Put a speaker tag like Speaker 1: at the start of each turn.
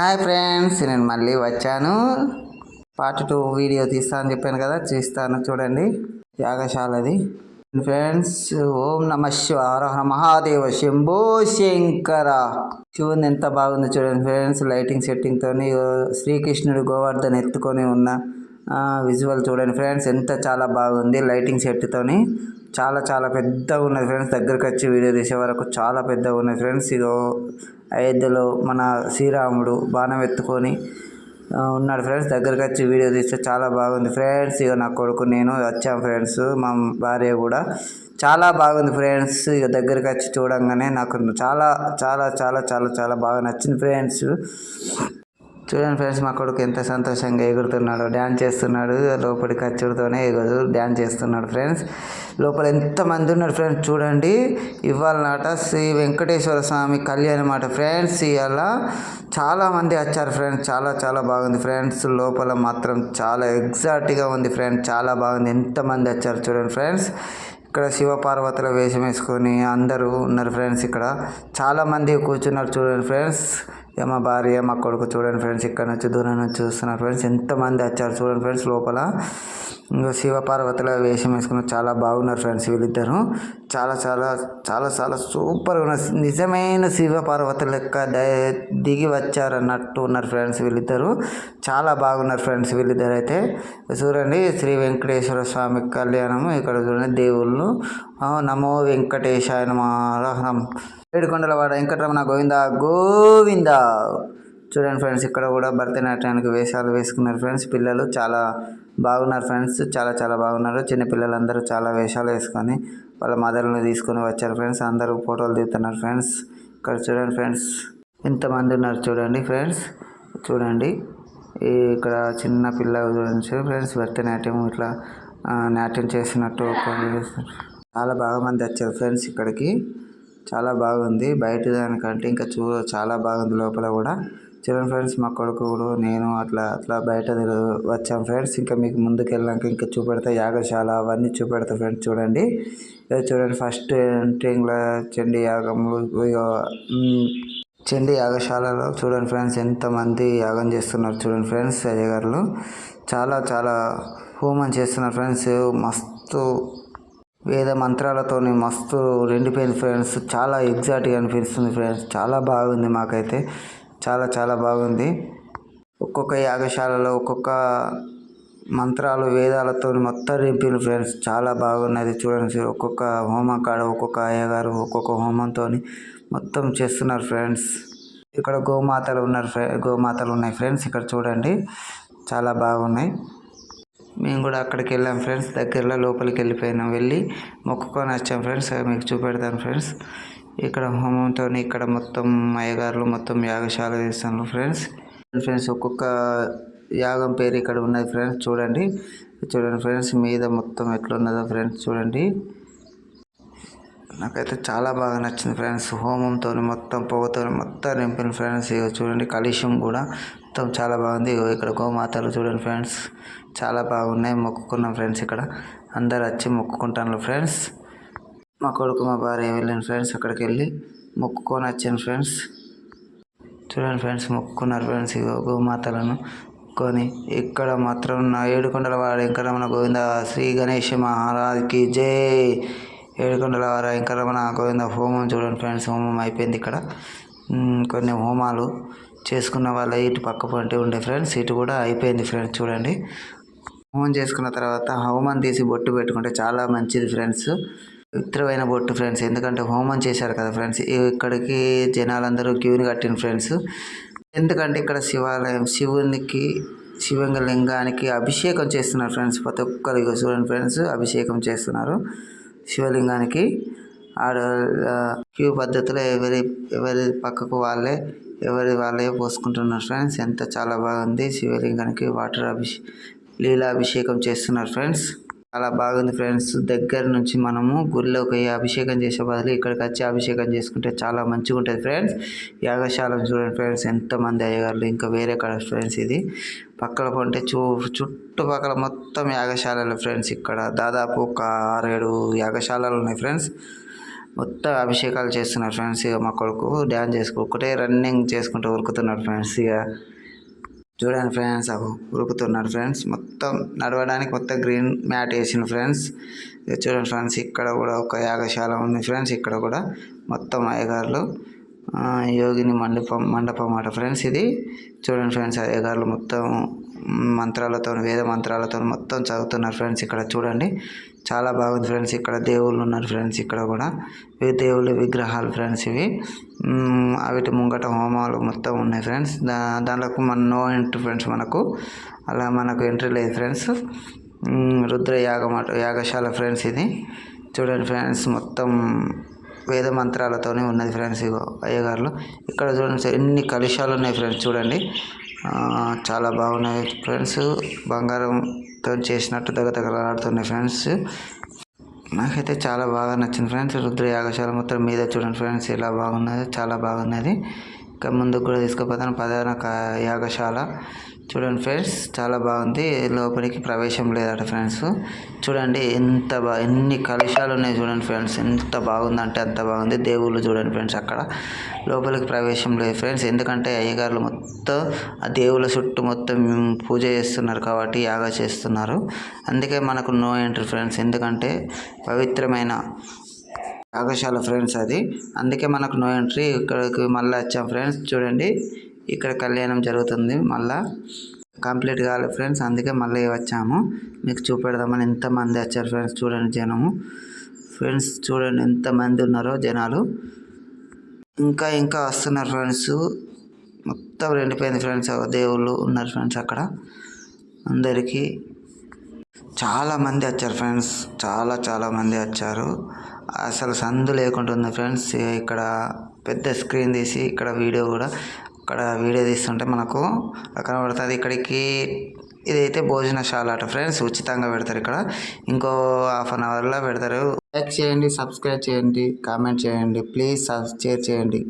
Speaker 1: Hi friends నేను మళ్ళీ వచ్చాను. పార్ట్ టూ వీడియో తీస్తాను చెప్పాను కదా తీస్తాను చూడండి. యాగశాలది. ఫ్రెండ్స్ ఓం నమ శివార మహాదేవ శంభో శంకర. శివుని ఎంత బాగుంది చూడండి ఫ్రెండ్స్ లైటింగ్ సెట్టింగ్ తోని శ్రీకృష్ణుడు గోవర్ధన్ ఎత్తుకొని ఉన్న విజువల్ చూడండి ఫ్రెండ్స్ ఎంత చాలా బాగుంది లైటింగ్ సెట్ తోని. చాలా చాలా పెద్దగా ఉన్నది ఫ్రెండ్స్ దగ్గరకు వచ్చి వీడియో తీసే వరకు చాలా పెద్దగా ఉన్నది ఫ్రెండ్స్ ఇదో అయోధ్యలో మన శ్రీరాముడు బాణం ఎత్తుకొని ఉన్నాడు ఫ్రెండ్స్ దగ్గరకు వచ్చి వీడియో తీస్తే చాలా బాగుంది ఫ్రెండ్స్ ఇక నా కొడుకు నేను వచ్చాం ఫ్రెండ్స్ మా భార్య కూడా చాలా బాగుంది ఫ్రెండ్స్ ఇక దగ్గరికి వచ్చి చూడంగానే నాకు చాలా చాలా చాలా చాలా చాలా బాగా నచ్చింది ఫ్రెండ్స్ చూడండి ఫ్రెండ్స్ మా కొడుకు ఎంత సంతోషంగా ఎగురుతున్నాడు డ్యాన్స్ చేస్తున్నాడు లోపలి ఖర్చుడితోనే ఎగదు డ్యాన్స్ చేస్తున్నాడు ఫ్రెండ్స్. లోపల ఎంతమంది ఉన్నారు ఫ్రెండ్స్ చూడండి. ఇవాళ నాట శ్రీ వెంకటేశ్వర స్వామి కళ్యాణం మాట ఫ్రెండ్స్. ఇవాళ చాలామంది వచ్చారు ఫ్రెండ్స్ చాలా చాలా బాగుంది ఫ్రెండ్స్. లోపల మాత్రం చాలా ఎగ్జాక్ట్గా ఉంది ఫ్రెండ్స్ చాలా బాగుంది. ఎంతమంది వచ్చారు చూడండి ఫ్రెండ్స్. ఇక్కడ శివపార్వతుల వేషం వేసుకొని అందరూ ఉన్నారు ఫ్రెండ్స్ ఇక్కడ. చాలామంది కూర్చున్నారు చూడండి ఫ్రెండ్స్. ఇక మా భార్య మా కొడుకు చూడండి ఫ్రెండ్స్ ఇక్కడ నుంచి దూరం నుంచి చూస్తున్నారు ఫ్రెండ్స్. ఎంతమంది వచ్చారు చూడండి ఫ్రెండ్స్ లోపల. ఇంకా శివపార్వతుల వేషం వేసుకుని చాలా బాగున్నారు ఫ్రెండ్స్ వీళ్ళిద్దరు. చాలా చాలా చాలా చాలా సూపర్గా ఉన్నారు. నిజమైన శివపార్వతుల లెక్క ద- దిగి వచ్చారన్నట్టు ఉన్నారు ఫ్రెండ్స్ వీళ్ళిద్దరు. చాలా బాగున్నారు ఫ్రెండ్స్ వీళ్ళిద్దరు అయితే. చూడండి శ్రీ వెంకటేశ్వర స్వామి కళ్యాణం ఇక్కడ చూడండి దేవుళ్ళు. నమో వెంకటేశాయ నమః. ఏడుకొండలవాడ వెంకటరమణ గోవింద గోవింద. చూడండి ఫ్రెండ్స్ ఇక్కడ కూడా భరతనాట్యానికి వేషాలు వేసుకున్నారు ఫ్రెండ్స్. పిల్లలు చాలా బాగున్నారు ఫ్రెండ్స్. చాలా చాలా బాగున్నారు. చిన్న పిల్లలందరూ చాలా వేషాలు వేసుకొని వాళ్ళ మదర్ని తీసుకొని వచ్చారు ఫ్రెండ్స్. అందరూ ఫోటోలు దిగుతున్నారు ఫ్రెండ్స్. ఇక్కడ చూడండి ఫ్రెండ్స్ ఎంతమంది ఉన్నారు చూడండి ఫ్రెండ్స్. చూడండి ఇక్కడ చిన్న పిల్ల చూడండి ఫ్రెండ్స్. భరతనాట్యం ఇట్లా నాట్యం చేసినట్టు చాలా బాగా మంది వచ్చారు ఫ్రెండ్స్ ఇక్కడికి. చాలా బాగుంది. బయట దానికంటే ఇంకా చూ చాలా బాగుంది లోపల కూడా. చూడండి ఫ్రెండ్స్ మా కొడుకు కూడా నేను అట్లా అట్లా బయట వచ్చాం ఫ్రెండ్స్. ఇంకా మీకు ముందుకు వెళ్ళాక ఇంకా చూపెడతా యాగశాల అవన్నీ చూపెడతా ఫ్రెండ్స్ చూడండి. చూడండి ఫస్ట్ ఎంట్రింగ్లో చండీ యాగము చండీ యాగశాలలో చూడండి ఫ్రెండ్స్ ఎంతమంది యాగం చేస్తున్నారు చూడండి ఫ్రెండ్స్ అయ్యగారులు. చాలా చాలా హోమం చేస్తున్నారు ఫ్రెండ్స్. మస్తు వేద మంత్రాలతోని మస్తు నిండిపోయింది ఫ్రెండ్స్. చాలా ఎగ్జాక్ట్గా అనిపిస్తుంది ఫ్రెండ్స్. చాలా బాగుంది మాకైతే. చాలా చాలా బాగుంది. ఒక్కొక్క యాగశాలలో ఒక్కొక్క మంత్రాలు వేదాలతో మొత్తం నింపిన ఫ్రెండ్స్. చాలా బాగున్నది చూడండి ఒక్కొక్క హోమం కాడ ఒక్కొక్క అయ్యగారు ఒక్కొక్క హోమంతో మొత్తం చేస్తున్నారు ఫ్రెండ్స్. ఇక్కడ గోమాతలు ఉన్నారు ఫ్రె గోమాతలు ఉన్నాయి ఫ్రెండ్స్. ఇక్కడ చూడండి. చాలా బాగున్నాయి. మేము కూడా అక్కడికి వెళ్ళాం ఫ్రెండ్స్ దగ్గరలో లోపలికి వెళ్ళిపోయినాం. వెళ్ళి మొక్కుకొని వచ్చాం ఫ్రెండ్స్. మీకు చూపెడతాను ఫ్రెండ్స్. ఇక్కడ హోమంతో ఇక్కడ మొత్తం అయ్యగారులు మొత్తం యాగశాల చేస్తాను ఫ్రెండ్స్. ఫ్రెండ్స్ ఒక్కొక్క యాగం పేరు ఇక్కడ ఉన్నది ఫ్రెండ్స్. చూడండి. చూడండి ఫ్రెండ్స్ మీద మొత్తం ఎట్లున్నదో ఫ్రెండ్స్. చూడండి. నాకైతే చాలా బాగా నచ్చింది ఫ్రెండ్స్. హోమంతో మొత్తం పొగతో మొత్తం నింపిన ఫ్రెండ్స్. ఇగో చూడండి కలుష్యం కూడా మొత్తం చాలా బాగుంది. ఇగో ఇక్కడ గోమాతలు చూడండి ఫ్రెండ్స్. చాలా బాగున్నాయి మొక్కుకున్నాం ఫ్రెండ్స్ ఇక్కడ. అందరు వచ్చి మొక్కుకుంటాను ఫ్రెండ్స్. మా కొడుకు మా భార్య వెళ్ళాను ఫ్రెండ్స్ అక్కడికి వెళ్ళి మొక్కుకొని వచ్చాను ఫ్రెండ్స్. చూడండి ఫ్రెండ్స్ మొక్కుకున్నారు ఫ్రెండ్స్ ఇగో గోమాతలను కొని ఇక్కడ మాత్రం నా ఏడుకొండల వాడ వెంకటరమణ గోవింద శ్రీ గణేష్ మహారాజ్కి జై. ఏడుకొండల వాడ వెంకటరమణ గోవింద హోమం చూడండి ఫ్రెండ్స్ హోమం అయిపోయింది ఇక్కడ. కొన్ని హోమాలు చేసుకున్న వాళ్ళ ఇటు పక్క పొంటి ఉండే ఫ్రెండ్స్ ఇటు కూడా అయిపోయింది ఫ్రెండ్స్ చూడండి. హోమం చేసుకున్న తర్వాత హోమం తీసి బొట్టు పెట్టుకుంటే చాలా మంచిది ఫ్రెండ్స్. పవిత్రమైన బొట్టు ఫ్రెండ్స్ ఎందుకంటే హోమం చేశారు కదా ఫ్రెండ్స్. ఇక్కడికి జనాలందరూ క్యూని కట్టిన ఫ్రెండ్స్. ఎందుకంటే ఇక్కడ శివాలయం శివునికి శివంగ లింగానికి అభిషేకం చేస్తున్నారు ఫ్రెండ్స్ ప్రతి ఒక్కరు చూడండి ఫ్రెండ్స్ అభిషేకం చేస్తున్నారు. శివలింగానికి ఆడ క్యూ పద్ధతిలో ఎవరి ఎవరి పక్కకు వాళ్ళే ఎవరి వాళ్ళే పోసుకుంటున్నారు ఫ్రెండ్స్ ఎంత చాలా బాగుంది శివలింగానికి వాటర్ అభిషే లీలాభిషేకం చేస్తున్నారు ఫ్రెండ్స్ చాలా బాగుంది ఫ్రెండ్స్. దగ్గర నుంచి మనము గుళ్ళోకి అభిషేకం చేసే బదులు ఇక్కడికి వచ్చి అభిషేకం చేసుకుంటే చాలా మంచిగా ఉంటుంది ఫ్రెండ్స్. యాగశాలం చూడండి ఫ్రెండ్స్. ఎంతమంది అయ్యగారులు ఇంకా వేరే కాడ ఫ్రెండ్స్ ఇది. పక్కన కొంటే చూ చుట్టుపక్కల మొత్తం యాగశాలలు ఫ్రెండ్స్ ఇక్కడ. దాదాపు ఒక ఆరేడు యాగశాలలు ఉన్నాయి ఫ్రెండ్స్. మొత్తం అభిషేకాలు చేస్తున్నారు ఫ్రెండ్స్ ఇక మా కొడుకు. డ్యాన్స్ చేసుకు ఒకటే రన్నింగ్ చేసుకుంటూ ఉరుకుతున్నాడు ఫ్రెండ్స్ ఇక చూడండి ఫ్రెండ్స్ అవి ఉరుకుతున్నాడు ఫ్రెండ్స్. మొత్తం నడవడానికి మొత్తం గ్రీన్ మ్యాట్ వేసిండు ఫ్రెండ్స్. చూడండి ఫ్రెండ్స్ ఇక్కడ కూడా ఒక యాగశాల ఉంది ఫ్రెండ్స్. ఇక్కడ కూడా మొత్తం అయ్యగారులు యోగిని మండపం మండపం అట ఫ్రెండ్స్ ఇది. చూడండి ఫ్రెండ్స్ అయ్యగారులు మొత్తం మంత్రాలతో వేద మంత్రాలతో మొత్తం చదువుతున్నారు ఫ్రెండ్స్ ఇక్కడ చూడండి. చాలా బాగుంది ఫ్రెండ్స్ ఇక్కడ దేవుళ్ళు ఉన్నారు ఫ్రెండ్స్ ఇక్కడ కూడా. ఇవి దేవుళ్ళ విగ్రహాలు ఫ్రెండ్స్ ఇవి. వీటి ముంగట హోమాలు మొత్తం ఉన్నాయి ఫ్రెండ్స్. దా దాంట్లోకి మన నో ఎంట్రీ ఫ్రెండ్స్ మనకు. అలా మనకు ఎంట్రీ లేదు ఫ్రెండ్స్. రుద్ర యాగం యాగశాల ఫ్రెండ్స్ ఇది. చూడండి ఫ్రెండ్స్ మొత్తం వేద మంత్రాలతోనే ఉన్నది ఫ్రెండ్స్ ఇగో అయ్యగారులు. ఇక్కడ చూడండి ఎన్ని కలుషాలు ఉన్నాయి ఫ్రెండ్స్ చూడండి. చాలా బాగున్నాయి ఫ్రెండ్స్. బంగారంతో చేసినట్టు దగ్గర ఫ్రెండ్స్. నాకైతే చాలా బాగా నచ్చింది ఫ్రెండ్స్. రుద్ర యాగశాల మొత్తం మీద చూడండి ఫ్రెండ్స్ ఇలా బాగున్నది చాలా బాగున్నది. ఇంకా ముందుకు కూడా తీసుకుపోతాను. ప్రధాన యాగశాల. చూడండి ఫ్రెండ్స్ చాలా బాగుంది. లోపలికి ప్రవేశం లేదట ఫ్రెండ్స్. చూడండి ఎంత బా ఎన్ని కలుషాలు ఉన్నాయి చూడండి ఫ్రెండ్స్. ఎంత బాగుందంటే అంత బాగుంది. దేవుళ్ళు చూడండి ఫ్రెండ్స్ అక్కడ. లోపలికి ప్రవేశం లేదు ఫ్రెండ్స్. ఎందుకంటే అయ్యగారులు మొత్తం ఆ దేవుళ్ళ చుట్టూ మొత్తం పూజ చేస్తున్నారు కాబట్టి యాగ చేస్తున్నారు. అందుకే మనకు నో ఎంట్రీ ఫ్రెండ్స్. ఎందుకంటే పవిత్రమైన యాగశాల ఫ్రెండ్స్ అది. అందుకే మనకు నో ఎంట్రీ. ఇక్కడికి మళ్ళీ వచ్చాం ఫ్రెండ్స్. చూడండి. ఇక్కడ కళ్యాణం జరుగుతుంది. మళ్ళా కంప్లీట్ కావాలి ఫ్రెండ్స్. అందుకే మళ్ళీ వచ్చాము. మీకు చూపెడదామని ఎంతమంది వచ్చారు ఫ్రెండ్స్ చూడండి జనము. ఫ్రెండ్స్ చూడండి ఎంతమంది ఉన్నారో జనాలు. ఇంకా ఇంకా వస్తున్నారు ఫ్రెండ్స్. మొత్తం రెండిపోయింది ఫ్రెండ్స్. దేవుళ్ళు ఉన్నారు ఫ్రెండ్స్ అక్కడ. అందరికీ చాలామంది వచ్చారు ఫ్రెండ్స్. చాలా చాలామంది వచ్చారు. అసలు సందు లేకుండా ఉంది ఫ్రెండ్స్. ఇక్కడ పెద్ద స్క్రీన్ తీసి ఇక్కడ వీడియో కూడా ఇక్కడ వీడియో తీస్తుంటే మనకు కనబడుతుంది ఇక్కడికి. ఇదైతే భోజనశాల అట ఫ్రెండ్స్ ఉచితంగా పెడతారు ఇక్కడ. ఇంకో హాఫ్ అన్ అవర్లో పెడతారు. లైక్ చేయండి సబ్స్క్రైబ్ చేయండి కామెంట్ చేయండి ప్లీజ్ షేర్ చేయండి.